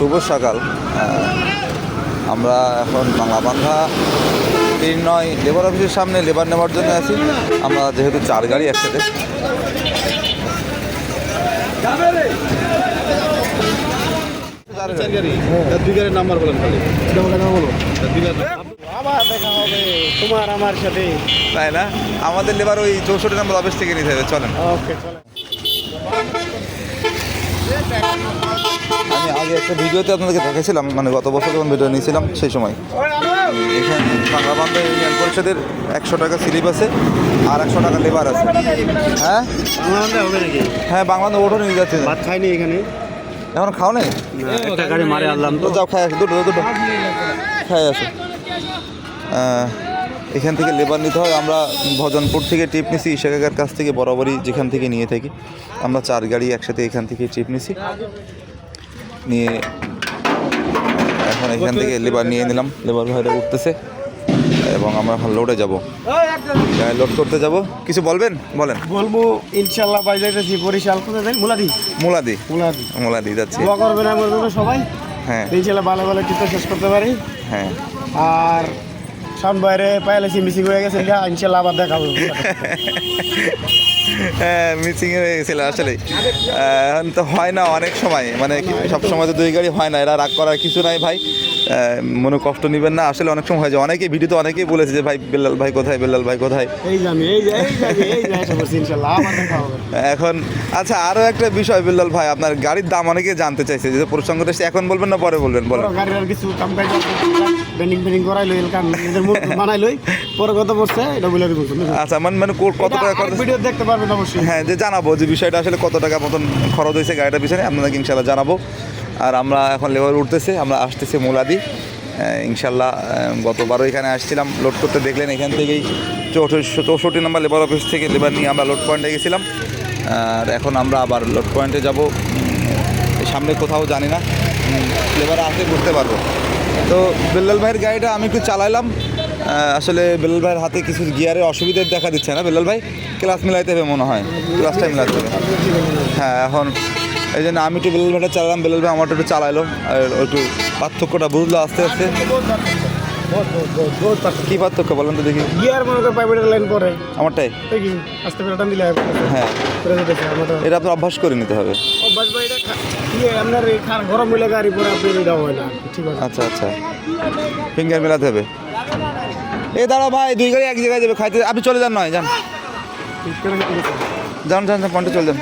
শুভ সকাল। আমরা এখন বাংলাবান্ধা তিন নয় লেবার অফিসের সামনে লেবার নেওয়ার জন্য আছি। আমরা যেহেতু চার গাড়ি একসাথে। নাম্বার বলেন আবার দেখা হবে আমার সাথে তাই না? আমাদের লেবার ওই চৌষট্টি নম্বর অফিস থেকে নিতে হবে, চলেন। ওকে চলে আমি আগে একটা ভিডিওতে আপনাদেরকে দেখেছিলাম মানে গত বছর যখন ভিডিও নিয়েছিলাম সেই সময়। এখানে বাংলাবান্ধা ইউনিয়ন পরিষদের একশো টাকা স্লিপ আছে আর একশো টাকা লেবার আছে। হ্যাঁ? হ্যাঁ বাংলাদেশ ওঠো নিয়ে যাচ্ছে। ভাত খাইনি এখানে। এখন খাও নেই একটা গাড়ি মারে আনলাম তো। যাও খাই আসো দুটো দুটো খাই আসো। এখান থেকে লেবার নিতে হয়। আমরা ভজনপুর থেকে ট্রিপ নিছি ইশাকাকার কাছ থেকে বরাবরই যেখান থেকে নিয়ে থাকি। আমরা চার গাড়ি একসাথে এখান থেকে টিপ নিছি। নিয়ে এখন এখান থেকে লেবার নিয়ে নিলাম। লেবার ভাইরা উঠতেছে এবং আমরা এখন লোডে যাব। লোড করতে যাব। কিছু বলবেন? বলেন। বলব ইনশাল্লাহ বাই যাইতেছি বরিশাল। কোথায় যাই? মুলাদি। মুলাদি। মুলাদি। মুলাদি যাচ্ছি। দোয়া করবেন আমার জন্য সবাই। হ্যাঁ। ইনশাল্লাহ ভালো ভালো টিপটা শেষ করতে পারি। হ্যাঁ। আর সাউন্ড বাইরে পাইলেছি মিসিং হয়ে গেছে ইনশাল্লাহ আবার দেখা হবে হ্যাঁ মিসিং হয়ে গেছিল আসলে এখন তো হয় না অনেক সময়। মানে সব সময় তো দুই গাড়ি হয় না, এরা রাগ করার কিছু নাই ভাই। মনে কষ্ট নেবেন না। আসলে অনেক সময় হয় যে অনেকেই ভিডিওতে অনেকেই বলেছে যে ভাই বেল্লাল ভাই কোথায় বেল্লাল ভাই কোথায়? এখন আচ্ছা আরও একটা বিষয় বেল্লাল ভাই আপনার গাড়ির দাম অনেকে জানতে চাইছে যে প্রসঙ্গটা এসে এখন বলবেন না পরে বলবেন বলেন। গাড়ির আর কিছু কাম কাজ বেন্ডিং বেন্ডিং করাই লই কাম নিজের মুখ বানাই লই পরে কত পড়ছে এটা বলে দিব আচ্ছা মানে মানে কত টাকা খরচ ভিডিও দেখতে পারবেন অবশ্যই। হ্যাঁ যে জানাব যে বিষয়টা আসলে কত টাকা মতন খরচ হয়েছে গাড়িটার পিছনে আপনাদেরকে ইনশাল্লাহ জানাব। আর আমরা এখন লেবার উঠতেছে, আমরা আসতেছি মোলাদি। ইনশাল্লাহ গতবারও এখানে আসছিলাম। লোড করতে দেখলেন এখান থেকেই চৌষট্টি চৌষট্টি নম্বর লেবার অফিস থেকে লেবার নিয়ে আমরা লোড পয়েন্টে গেছিলাম। আর এখন আমরা আবার লোড পয়েন্টে যাব। সামনে কোথাও জানি না। লেবার আসলে বুঝতে পারব। তো বেল্লাল ভাইয়ের গাড়িটা আমি একটু চালাইলাম। আসলে বেল্লাল ভাইয়ের হাতে কিছু গিয়ারের অসুবিধা দেখা দিচ্ছে না। বেল্লাল ভাই, ক্লাস মিলাইতে হবে মনে হয়। ক্লাসটা মিলাতে হবে হ্যাঁ এখন এই জন্য আমি একটু বেল্লাল ভাইটা চালালাম বেল্লাল ভাই আমারটা একটু চালাইলো। আর একটু পার্থক্যটা বুঝলো আস্তে আস্তে। কী পার্থক্য বলেন তো দেখি। গিয়ার মনে লাইন পরে। আমারটাই? এই আস্তে করে টান দিলে হ্যাঁ। এটা আপনার অভ্যাস করে নিতে হবে। অভ্যাস এটা ইয়ে আপনার গরম হইলে গাড়ি পরে আপনি এটা হয় না ঠিক আছে। আচ্ছা আচ্ছা। ফিঙ্গার মেলাতে হবে। এ দাঁড়া ভাই দুই গাড়ি এক জায়গায় যাবে খাইতে আপনি চলে যান নয় যান। যান যান যান পয়েন্টে চলে যান।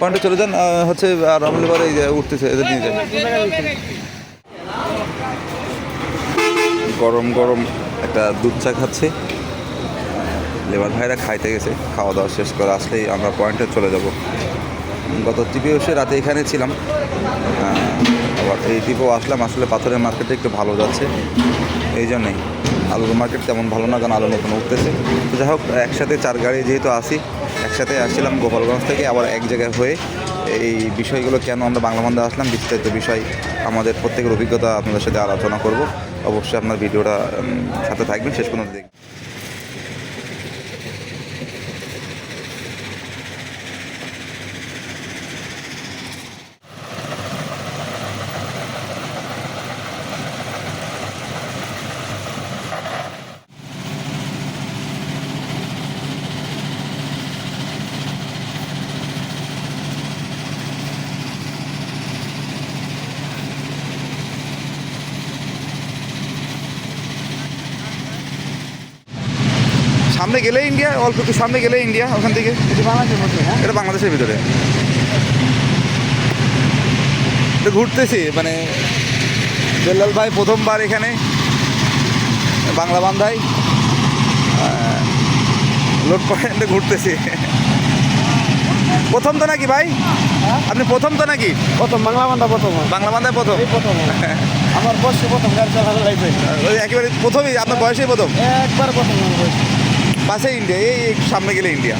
পয়েন্টে চলে যান হচ্ছে, আর আমলে পরে এই উঠতেছে, এদের নিয়ে যান। গরম গরম একটা দুধ চা খাচ্ছে। লেবার ভাইরা খাইতে গেছে, খাওয়া দাওয়া শেষ করে আসলেই আমরা পয়েন্টে চলে যাব। গত টিপে এসে রাতে এখানে ছিলাম। আবার এই টিপেও আসলাম, আসলে পাথরের মার্কেটে একটু ভালো যাচ্ছে। এই জন্যেই আলুর মার্কেট তেমন ভালো না, কারণ আলু নতুন উঠতেছে। তো যাই হোক, একসাথে চার গাড়ি যেহেতু আসি একসাথে আসছিলাম গোপালগঞ্জ থেকে, আবার এক জায়গায় হয়ে এই বিষয়গুলো কেন আমরা বাংলা বন্ধে আসলাম, বিস্তারিত বিষয় আমাদের প্রত্যেকের অভিজ্ঞতা আপনাদের সাথে আলোচনা করব। অবশ্যই আপনার ভিডিওটা সাথে থাকবেন, শেষ পর্যন্ত দেখবেন। সামনে গেলে ইন্ডিয়া অল্প একটু সামনে গেলে ইন্ডিয়া ওখান থেকে। এটা বাংলাদেশের হ্যাঁ? এটা বাংলাদেশের ভিতরে। এটা ঘুরতেছি মানে বেল্লাল ভাই প্রথমবার এখানে বাংলা বান্ধাই। লোড পয়েন্টে ঘুরতেছি। প্রথম তো নাকি ভাই? আপনি প্রথম তো নাকি? প্রথম বাংলা বান্ধা প্রথম। বাংলা বান্ধায় প্রথম? প্রথম। হয়। আমার বয়সে প্রথম গাড়ি চালানো লাইফে একেবারে প্রথমই আপনার বয়সেই প্রথম? একবার প্রথম। পাশে ইন্ডিয়া এই সামনে গেলে ইন্ডিয়া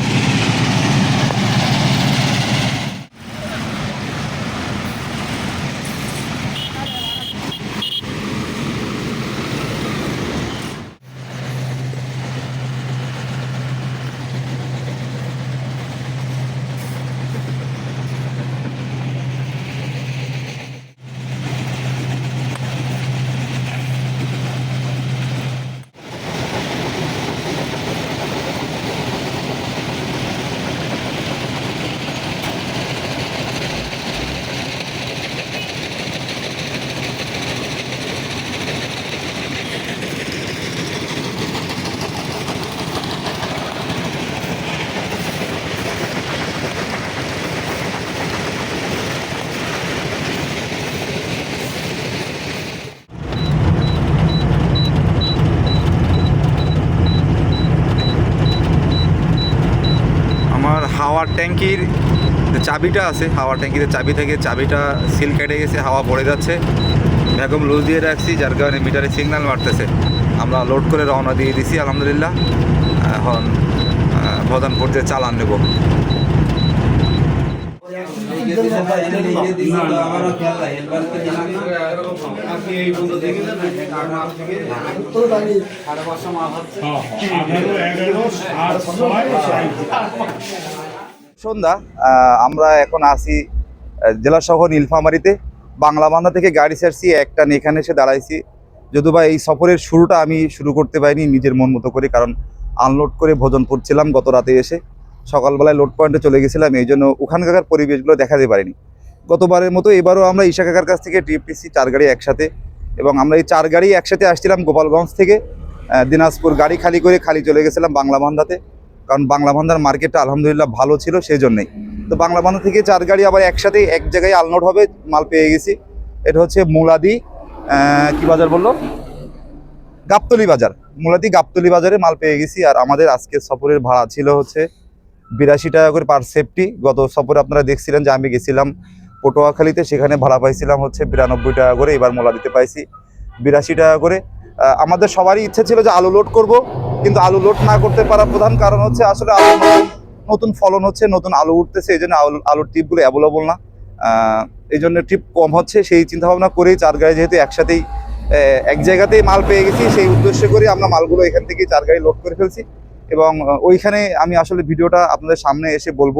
আমার হাওয়ার ট্যাঙ্কির চাবিটা আছে, হাওয়ার ট্যাঙ্কিতে চাবি থেকে চাবিটা সিল কেটে গেছে, হাওয়া পড়ে যাচ্ছে। ভ্যাকুম লুজ দিয়ে রাখছি, যার কারণে মিটারে সিগন্যাল মারতেছে। আমরা লোড করে রওনা দিয়ে দিছি, আলহামদুলিল্লাহ। এখন ভদনপুর দিয়ে চালান নেব। সন্ধ্যা আমরা এখন আহ, জেলা শহর নীলফামারীতে। বাংলা বান্ধা থেকে গাড়ি ছাড়ছি একটা এখানে এসে দাঁড়াইছি। যদিও বা এই সফরের শুরুটা আমি শুরু করতে পারিনি নিজের মন মতো করে কারণ আনলোড করে ভোজন করছিলাম গত রাতে এসে। সকালবেলায় লোড পয়েন্টে চলে গেছিলাম এই জন্য ওখানকার পরিবেশগুলো দেখাতে পারিনি। গতবারের মতো এবারও আমরা ঈশা কাকার কাছ থেকে নিচ্ছি চার গাড়ি একসাথে। এবং আমরা এই চার গাড়ি একসাথে আসছিলাম গোপালগঞ্জ থেকে। দিনাজপুর গাড়ি খালি করে খালি চলে গেছিলাম বাংলা বান্ধাতে। কারণ বাংলা বান্ধার মার্কেটটা আলহামদুলিল্লাহ ভালো ছিল সেই জন্যই তো বাংলা বান্ধা থেকে চার গাড়ি আবার একসাথে এক জায়গায় আলনোড হবে, মাল পেয়ে গেছি। এটা হচ্ছে মুলাদি কি বাজার বলল? গাবতলি বাজার। মুলাদি গাবতলি বাজারে মাল পেয়ে গেছি আর আমাদের আজকের সফরের ভাড়া ছিল হচ্ছে বিরাশি টাকা করে পার সেফটি গত সফরে আপনারা দেখছিলেন যে আমি গেছিলাম পটুয়াখালীতে, সেখানে ভাড়া পাইছিলাম হচ্ছে বিরানব্বই টাকা করে, এবার মোলা দিতে পাইছি বিরাশি টাকা করে। আমাদের সবারই ইচ্ছে ছিল যে আলু লোড করব কিন্তু আলু লোড না করতে পারার প্রধান কারণ হচ্ছে আসলে আলু নতুন ফলন হচ্ছে, নতুন আলু উঠতেছে, এই জন্য আলু, আলুর টিপগুলো অ্যাভেলেবল না। এই জন্য টিপ কম হচ্ছে, সেই চিন্তা ভাবনা করেই চার গাড়ি যেহেতু একসাথেই এক জায়গাতেই মাল পেয়ে গেছি, সেই উদ্দেশ্য করে আমরা মালগুলো এখান থেকে চার গাড়ি লোড করে ফেলছি। এবং ওইখানে আমি আসলে ভিডিওটা আপনাদের সামনে এসে বলব,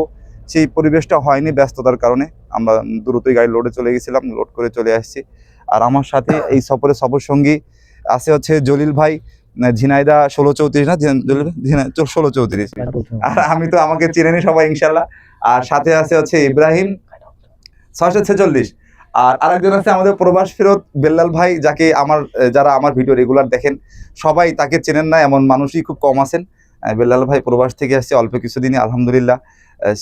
সেই পরিবেশটা হয়নি ব্যস্ততার কারণে। আমরা দ্রুতই গাড়ি লোডে চলে গেছিলাম লোড করে চলে আসছি। আর আমার সাথে এই সফরে সফর সঙ্গী আছে হচ্ছে জলিল ভাই। ঝিনাইদা ষোলো চৌত্রিশ না ষোলো চৌত্রিশ। আর আমি তো আমাকে চিনেনি সবাই, ইনশাল্লাহ। আর সাথে আছে হচ্ছে ইব্রাহিম ছয়শো ছেচল্লিশ। আর আরেকজন আছে আমাদের প্রবাস ফেরত বেল্লাল ভাই, যাকে আমার, যারা আমার ভিডিও রেগুলার দেখেন, সবাই তাকে চেনেন না, এমন মানুষই খুব কম আছেন। বেল্লাল ভাই প্রবাস থেকে আসছে অল্প কিছুদিনই, আলহামদুলিল্লাহ।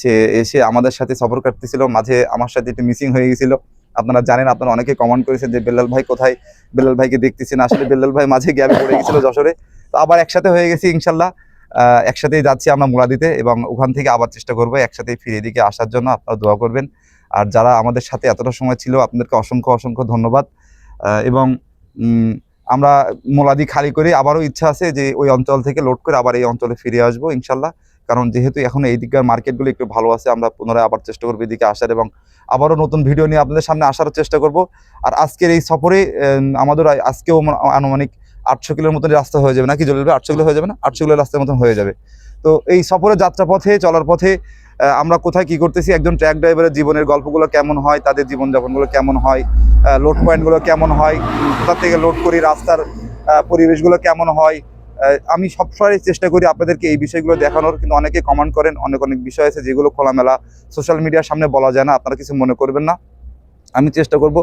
সে এসে আমাদের সাথে সফর কাটতেছিল মাঝে আমার সাথে একটু মিসিং হয়ে গেছিল। আপনারা জানেন, আপনারা অনেকে কমেন্ট করেছেন যে, বেল্লাল ভাই কোথায়? বেল্লাল ভাইকে দেখতেছেন আসলে বেল্লাল ভাই মাঝে গ্যাপে পড়ে গেছিল যশোরে। তো আবার একসাথে হয়ে গেছি ইনশাল্লাহ। একসাথেই যাচ্ছি আমরা মুরাদিতে এবং ওখান থেকে আবার চেষ্টা করব একসাথেই ফিরে এদিকে আসার জন্য। আপনারা দোয়া করবেন। আর যারা আমাদের সাথে এতটা সময় ছিল, আপনাদেরকে অসংখ্য অসংখ্য ধন্যবাদ। এবং আমরা মোলাদি খালি করে আবারও ইচ্ছা আছে যে, ওই অঞ্চল থেকে লোড করে আবার এই অঞ্চলে ফিরে আসব ইনশাল্লাহ। কারণ যেহেতু এখন এই মার্কেটগুলো একটু ভালো আছে, আমরা পুনরায় আবার চেষ্টা করব এদিকে আসার এবং আবারও নতুন ভিডিও নিয়ে আপনাদের সামনে আসার চেষ্টা করব। আর আজকের এই সফরে আমাদের আজকেও আনুমানিক আটশো কিলোর মতন রাস্তা হয়ে যাবে। নাকি ভাই, আটশো কিলো হয়ে যাবে না? আটশো কিলো রাস্তার মতন হয়ে যাবে। তো এই সফরের যাত্রাপথে চলার পথে আমরা কোথায় কি করতেছি, একজন ট্র্যাক ড্রাইভারের জীবনের গল্পগুলো কেমন হয়, তাদের জীবনযাপনগুলো কেমন হয় লোড পয়েন্টগুলো কেমন হয় কোথা থেকে লোড করি, রাস্তার পরিবেশগুলো কেমন হয় আমি সবসময় চেষ্টা করি আপনাদেরকে এই বিষয়গুলো দেখানোর, কিন্তু অনেকে কমেন্ট করেন, অনেক অনেক বিষয় আছে যেগুলো খোলামেলা সোশ্যাল মিডিয়ার সামনে বলা যায় না, আপনারা কিছু মনে করবেন না। আমি চেষ্টা করব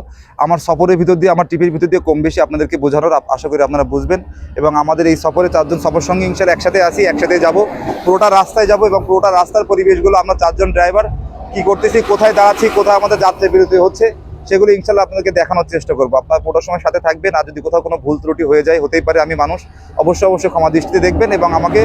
আমার সফরের ভিতর দিয়ে, আমার টিভির ভিতর দিয়ে কম বেশি আপনাদেরকে বোঝানোর আশা করি আপনারা বুঝবেন। এবং আমাদের এই সফরে চারজন সফর সঙ্গে ইনশাল একসাথে আসি একসাথে যাব। পুরোটা রাস্তায় যাব এবং পুরোটা রাস্তার পরিবেশগুলো আমরা চারজন ড্রাইভার কি করতেছি, কোথায় দাঁড়াচ্ছি, কোথায় আমাদের যাত্রা বিরতি হচ্ছে সেগুলো ইনশাল্লাহ আপনাদেরকে দেখানোর চেষ্টা করব। আপনার পুরোটার সময় সাথে থাকবেন, আর যদি কোথাও কোনো ভুল ত্রুটি হয়ে যায়, হতেই পারে, আমি মানুষ, অবশ্যই অবশ্যই ক্ষমা দৃষ্টিতে দেখবেন এবং আমাকে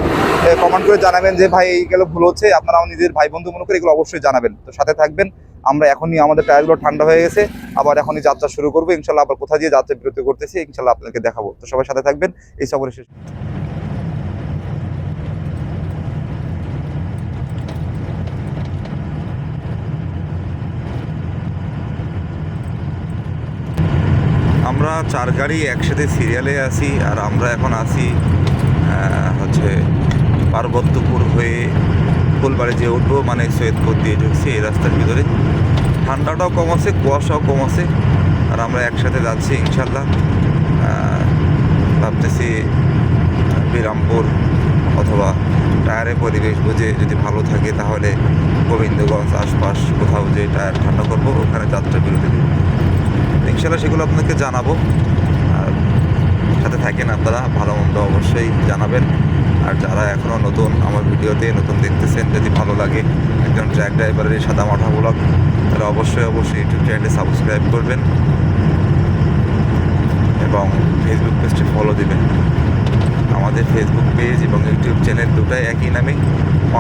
কমেন্ট করে জানাবেন যে, ভাই এইগুলো ভুল হচ্ছে। আপনারা আমার নিজের ভাই বন্ধু মনে করে এগুলো অবশ্যই জানাবেন। তো সাথে থাকবেন, আমরা এখনই আমাদের টায়ারগুলো ঠান্ডা হয়ে গেছে, আবার এখনই যাত্রা শুরু করব। ইনশাল্লাহ আবার কোথায় দিয়ে যাত্রা বিরতি করতেছি, ইনশাল্লাহ আপনাকে দেখাবো। তো সবাই সাথে থাকবেন, এই সফরের শেষ। আমরা চার গাড়ি একসাথে সিরিয়ালে আছি আর আমরা এখন আহ, হচ্ছে পার্বত্যপুর হয়ে ফুলবাড়ি যে উঠবো মানে সৈয়দপুর দিয়ে ঢুকছি এই রাস্তার ভিতরে। ঠান্ডাটাও কম আছে কুয়াশাও কম আছে আর আমরা একসাথে যাচ্ছি ইনশাল্লাহ ভাবতেছি বিরামপুর অথবা টায়ারে পরিবেশ বুঝে যদি ভালো থাকে তাহলে গোবিন্দগঞ্জ আশপাশ কোথাও যে টায়ার ঠান্ডা করব ওখানে যাত্রা বিরতি দেবো ইনশাল্লাহ সেগুলো আপনাকে জানাব। সাথে থাকেন আপনারা, ভালো মন্দ অবশ্যই জানাবেন। আর যারা এখনও নতুন আমার ভিডিওতে নতুন দেখতেছেন, যদি ভালো লাগে একজন ট্র্যাক ড্রাইভারের সাদা মাঠা ব্লগ তাহলে অবশ্যই অবশ্যই ইউটিউব চ্যানেলটি সাবস্ক্রাইব করবেন এবং ফেসবুক পেজটি ফলো দিবেন। আমাদের ফেসবুক পেজ এবং ইউটিউব চ্যানেল দুটাই একই নামে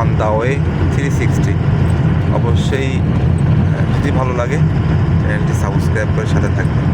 on the way three sixty অবশ্যই যদি ভালো লাগে চ্যানেলটি সাবস্ক্রাইব করে সাথে থাকবেন।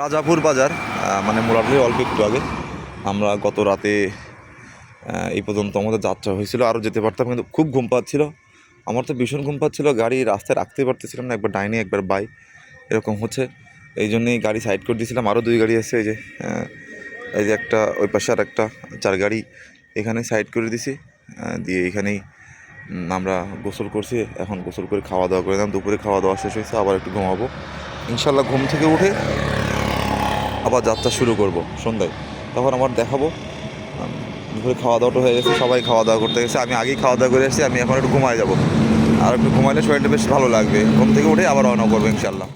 রাজাপুর বাজার মানে মোরাটলি অল্প একটু আগে আমরা গত রাতে এই পর্যন্ত আমাদের যাত্রা হয়েছিল, আরও যেতে পারতাম, কিন্তু খুব ঘুম পাচ্ছিল। আমার তো ভীষণ ঘুম পাচ্ছিল, গাড়ি রাস্তায় রাখতে পারতেছিলাম না, একবার ডাইনে, একবার বাই, এরকম হচ্ছে। এই জন্যই গাড়ি সাইড করে দিয়েছিলাম, আরও দুই গাড়ি আছে, এই যে এই যে একটা, ওই পাশে আর একটা, চার গাড়ি এখানে সাইড করে দিছি দিয়ে এখানেই আমরা গোসল করছি, এখন গোসল করে খাওয়া দাওয়া করে দিলাম দুপুরে খাওয়া দাওয়া শেষ হয়েছে, আবার একটু ঘুমাবো। ইনশাল্লাহ ঘুম থেকে উঠে আবার যাত্রা শুরু করব সন্ধ্যায়। তখন আমার দেখাবো। দুপুরে খাওয়া দাওয়াটা হয়ে গেছে, সবাই খাওয়া দাওয়া করতে গেছে। আমি আগেই খাওয়া দাওয়া করে এসেছি, আমি এখন একটু ঘুমায় যাব। আর একটু ঘুমাইলে শরীরটা বেশ ভালো লাগবে। ঘুম থেকে উঠে আবার রওনা করব ইনশাল্লাহ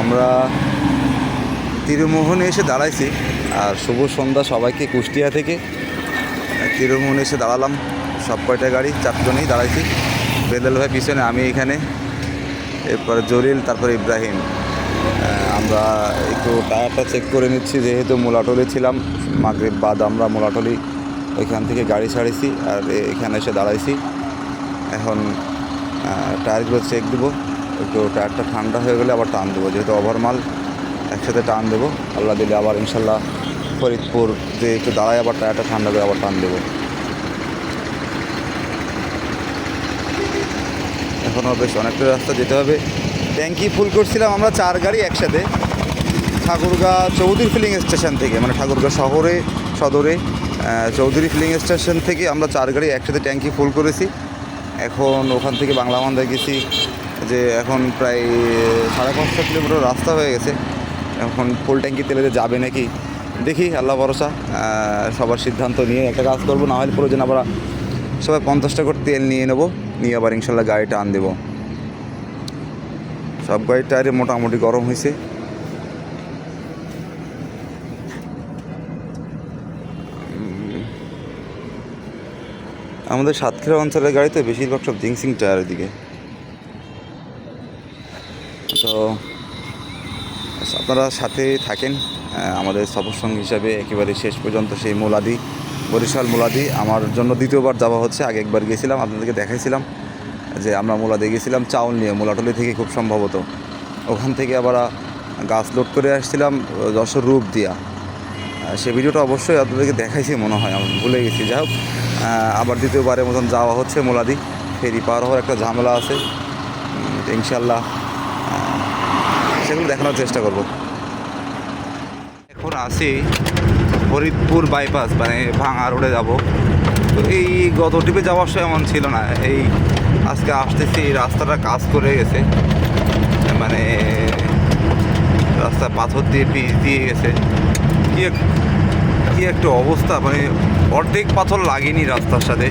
আমরা তিরুমোহনে এসে দাঁড়াইছি। আর শুভ সন্ধ্যা সবাইকে কুষ্টিয়া থেকে। তিরুমোহনে এসে দাঁড়ালাম। সব কয়টা গাড়ি? চারজনেই দাঁড়াইছি। বেদেল ভাই পিছনে, আমি এখানে। এরপরে জলিল, তারপরে ইব্রাহিম। আমরা একটু টায়ারটা চেক করে নিচ্ছি, যেহেতু মোলাটলি ছিলাম, মাগরিব বাদ আমরা মোলাটলি ওইখান থেকে গাড়ি ছাড়িছি আর এখানে এসে দাঁড়াইছি। এখন টায়ারগুলো চেক দেবো, একটু টায়ারটা ঠান্ডা হয়ে গেলে আবার টান দেবো, যেহেতু ওভারমাল একসাথে টান দেবো। আল্লাহ দিলে আবার ইনশাল্লাহ ফরিদপুর যে একটু দাঁড়ায় আবার টায়ারটা ঠান্ডা করে আবার টান দেবো। এখনও বেশ অনেকটা রাস্তা যেতে হবে। ট্যাঙ্কি ফুল করছিলাম আমরা চার গাড়ি একসাথে। ঠাকুরগাঁ চৌধুরী ফিলিং স্টেশন থেকে মানে ঠাকুরগাঁ শহরে, সদরে চৌধুরী ফিলিং স্টেশন থেকে আমরা চার গাড়ি একসাথে ট্যাঙ্কি ফুল করেছি। এখন ওখান থেকে বাংলা মান্দা গেছি, যে এখন প্রায় সাড়ে পাঁচশো কিলোমিটার রাস্তা হয়ে গেছে। এখন ফুল ট্যাঙ্কি তেলেতে যাবে নাকি? দেখি, আল্লাহ ভরসা সবার সিদ্ধান্ত নিয়ে একটা কাজ করব, না হলে প্রয়োজন আবার সবাই পঞ্চাশটা করে তেল নিয়ে নেব, নিয়ে আবার ইনশাল্লাহ গাড়িটা আন দেবো। সব গাড়ির টায়ারে মোটামুটি গরম হয়েছে আমাদের সাতক্ষীরা অঞ্চলের গাড়িতে বেশিরভাগ সব জিংসিং টায়ারের দিকে। তো, আপনারা সাথে থাকেন আমাদের সফর সঙ্গী হিসাবে একেবারে শেষ পর্যন্ত সেই মোলাদি, বরিশাল মোলাদি। আমার জন্য দ্বিতীয়বার যাওয়া হচ্ছে, আগে একবার গিয়েছিলাম আপনাদেরকে দেখাইছিলাম। যে আমরা মোলাদি গেছিলাম, চাউল নিয়ে, মোলাটলি থেকে খুব সম্ভবত। ওখান থেকে আবার গাছ লোড করে আসছিলাম যশোর রূপ দিয়া। সে ভিডিওটা অবশ্যই আপনাদেরকে দেখাইছি মনে হয়, আমি ভুলে গেছি। যাই হোক আবার দ্বিতীয়বারের মতন যাওয়া হচ্ছে মোলাদি ফেরি পার হওয়ার একটা ঝামেলা আছে। ইনশাল্লাহ সেগুলো দেখানোর চেষ্টা করব। এখন আসি ফরিদপুর বাইপাস মানে ভাঙা রোডে যাব। তো এই গত টিপে যাওয়ার সময় এমন ছিল না, এই আজকে আসতেছি রাস্তাটা কাজ করে গেছে। মানে রাস্তা পাথর দিয়ে পিচ দিয়ে গেছে। কি এক- কি একটা অবস্থা মানে অর্ধেক পাথর লাগেনি রাস্তার সাথে।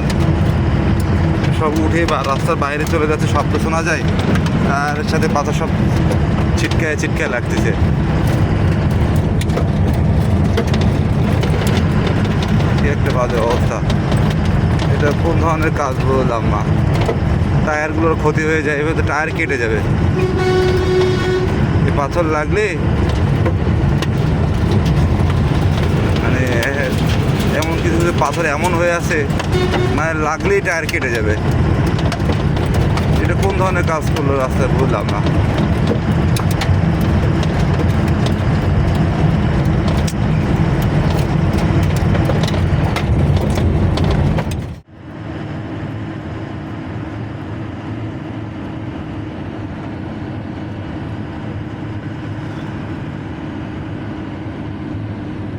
সব উঠে বা, রাস্তার বাইরে চলে যাচ্ছে শব্দ শোনা যায়। আর সাথে পাথর সব ছিটকায় ছিটকায় লাগতেছে। একটা বাজে অবস্থা। এটা কোন ধরনের কাজ বললাম না টায়ারগুলোর ক্ষতি হয়ে যায়, এভাবে তো টায়ার কেটে যাবে। এই পাথর লাগলে মানে এমন কিছু কিছু পাথর এমন হয়ে আছে মানে লাগলেই টায়ার কেটে যাবে। এটা কোন ধরনের কাজ করল রাস্তায়, বুঝলাম না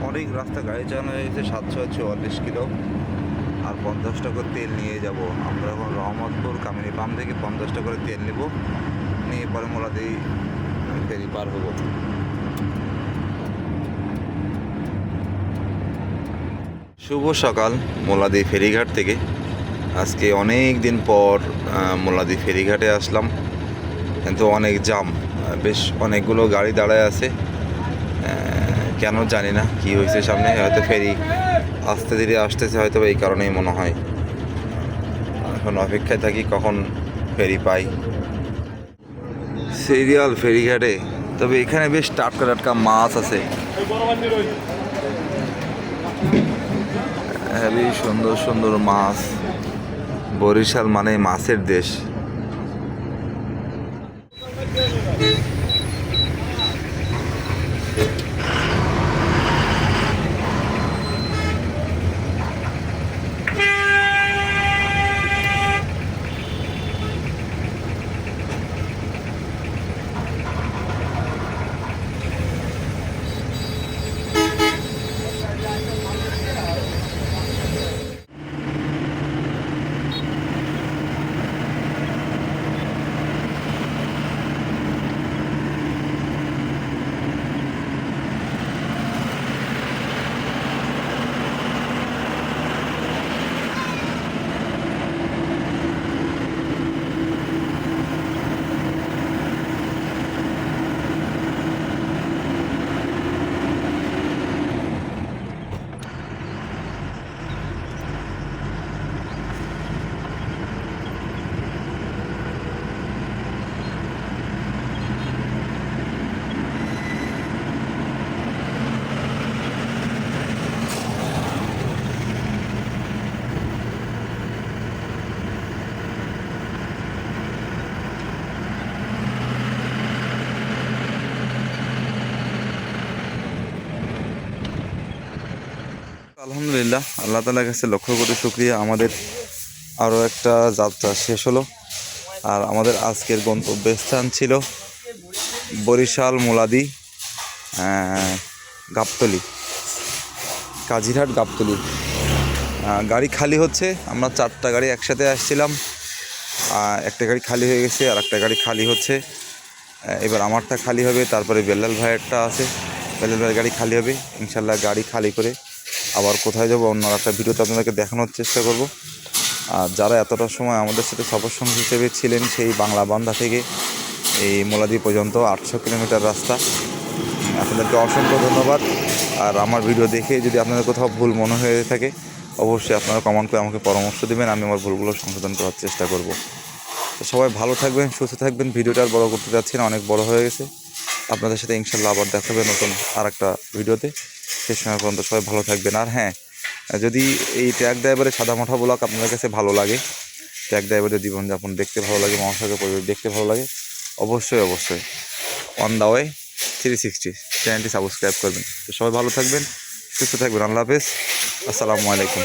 অনেক রাস্তা গাড়ি চালানো হয়ে গেছে, সাতশো চুয়াল্লিশ কিলো। আর পঞ্চাশ টাকা তেল নিয়ে যাব। আমরা এখন রহমতপুর কামিনী পাম্প থেকে পঞ্চাশ করে তেল নেব। নিয়ে পরে মোলাতেই ফেরি পার হব। শুভ সকাল, মোলাদি ফেরিঘাট থেকে। আজকে অনেক দিন পর মোলাদি ফেরিঘাটে আসলাম। কিন্তু অনেক জাম বেশ অনেকগুলো গাড়ি দাঁড়ায় আছে। কেন জানি না কি হয়েছে সামনে, হয়তো ফেরি আস্তে ধীরে আসতেছে, হয়তো এই কারণেই মনে হয়। এখন অপেক্ষায় থাকি কখন ফেরি পাই। সিরিয়াল, ফেরিঘাটে, তবে এখানে বেশ টাটকা টাটকা মাছ আছে। হেবি সুন্দর সুন্দর মাছ। বরিশাল মানে মাছের দেশ। আলহামদুলিল্লাহ, আল্লাহ তালার কাছে লক্ষ্য করে শুক্রিয়া। আমাদের আরও একটা যাত্রা শেষ হলো। আর আমাদের আজকের গন্তব্যস্থান ছিল বরিশাল মোলাদি গাবতলি, কাজিরহাট গাবতলি। গাড়ি খালি হচ্ছে, আমরা চারটা গাড়ি একসাথে আসছিলাম। একটা গাড়ি খালি হয়ে গেছে, আর একটা গাড়ি খালি হচ্ছে। এবার আমারটা খালি হবে, তারপরে বেল্লাল ভাইয়েরটা আছে। বেল্লাল ভাইয়ের গাড়ি খালি হবে, ইনশাল্লাহ গাড়ি খালি করে আবার কোথায় যাব? অন্য একটা ভিডিওতে আপনাদেরকে দেখানোর চেষ্টা করব। আর যারা এতটা সময় আমাদের সাথে সফর হিসেবে ছিলেন, সেই বাংলা বান্ধা থেকে এই মোলাদি পর্যন্ত আটশো কিলোমিটার রাস্তা। আপনাদেরকে অসংখ্য ধন্যবাদ। আর আমার ভিডিও দেখে যদি আপনাদের কোথাও ভুল মনে হয়ে থাকে, অবশ্যই আপনারা কমেন্ট করে আমাকে পরামর্শ দেবেন। আমি আমার ভুলগুলো সংশোধন করার চেষ্টা করব। তো সবাই ভালো থাকবেন, সুস্থ থাকবেন। ভিডিওটা আর বড়ো করতে যাচ্ছি না, অনেক বড় হয়ে গেছে। আপনাদের সাথে ইনশাল্লাহ আবার দেখা হবে নতুন আর একটা ভিডিওতে। সে সময় পর্যন্ত সবাই ভালো থাকবেন। আর হ্যাঁ যদি এই ট্র্যাক ড্রাইভারের সাদা মাঠা ব্লক আপনাদের কাছে ভালো লাগে ট্র্যাক ড্রাইভারের জীবনযাপন দেখতে ভালো লাগে, মহাসাগর পরিবেশ দেখতে ভালো লাগে, অবশ্যই অবশ্যই on the way three sixty চ্যানেলটি সাবস্ক্রাইব করবেন। তো সবাই ভালো থাকবেন, সুস্থ থাকবেন। আল্লাহ হাফেজ। আসসালামু আলাইকুম।